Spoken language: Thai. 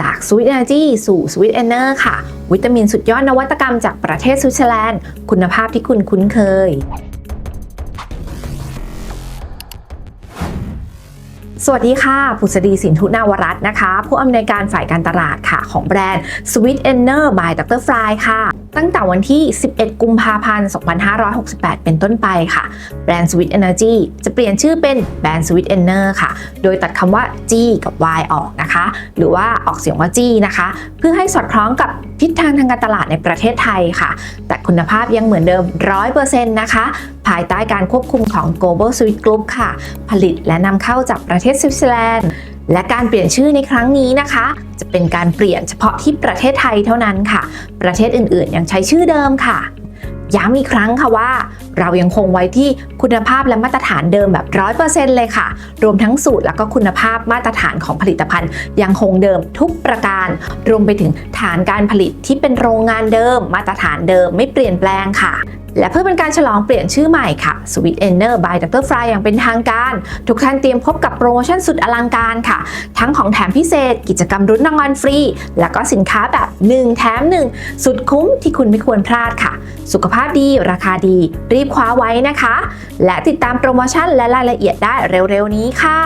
จาก Sweet Energy สู่ Sweet Ener ค่ะ วิตามินสุดยอดนวัตกรรมจากประเทศสวิตเซอร์แลนด์ คุณภาพที่คุณคุ้นเคยสวัสดีค่ะ ผุษดีสินทุนาวรัตน์นะคะ ผู้อำนวยการฝ่ายการตลาดค่ะ ของแบรนด์ Sweet Ener by Dr. Fry ค่ะ ตั้งแต่วันที่ 11 กุมภาพันธ์ 2568 เป็นต้นไปค่ะ แบรนด์ Sweet Energy จะเปลี่ยนชื่อเป็นแบรนด์ Sweet Ener ค่ะ โดยตัดคำว่า G กับ Y ออกนะคะ หรือว่าออกเสียงว่า G นะคะ เพื่อให้สอดคล้องกับทิศทางทางการตลาดในประเทศไทยค่ะ แต่คุณภาพยังเหมือนเดิม 100%นะคะ ภายใต้การควบคุมของ Global Sweet Group ค่ะ ผลิตและนำเข้าจากประเทศสวิตเซอร์แลนด์ และการเปลี่ยนชื่อในครั้งนี้นะคะ จะเป็นการเปลี่ยนเฉพาะที่ประเทศไทยเท่านั้นค่ะ ประเทศอื่นๆ ยังใช้ชื่อเดิมค่ะ ย้ำอีกครั้งค่ะว่า เรายังคงไว้ที่คุณภาพและมาตรฐานเดิมแบบ 100%เลยค่ะ รวมทั้งสูตรแล้วก็คุณภาพมาตรฐานของผลิตภัณฑ์ ยังคงเดิมทุกประการ รวมไปถึงฐานการผลิตที่เป็นโรงงานเดิม มาตรฐานเดิมไม่เปลี่ยนแปลงค่ะ และเพื่อเป็นการฉลองเปลี่ยนชื่อใหม่ค่ะ Sweet Ener by Dr. Fry อย่างเป็นทางการ ทุกท่านเตรียมพบกับโปรโมชั่นสุดอลังการค่ะ ทั้งของแถมพิเศษ กิจกรรมรุ้นรางวัลฟรี แล้วก็สินค้าแบบ 1 แถม 1 สุดคุ้มที่คุณไม่ควรพลาดค่ะ สุขภาพดี ราคาดี รีบคว้าไว้นะคะ และติดตามโปรโมชั่นและรายละเอียดได้เร็วๆนี้ค่ะ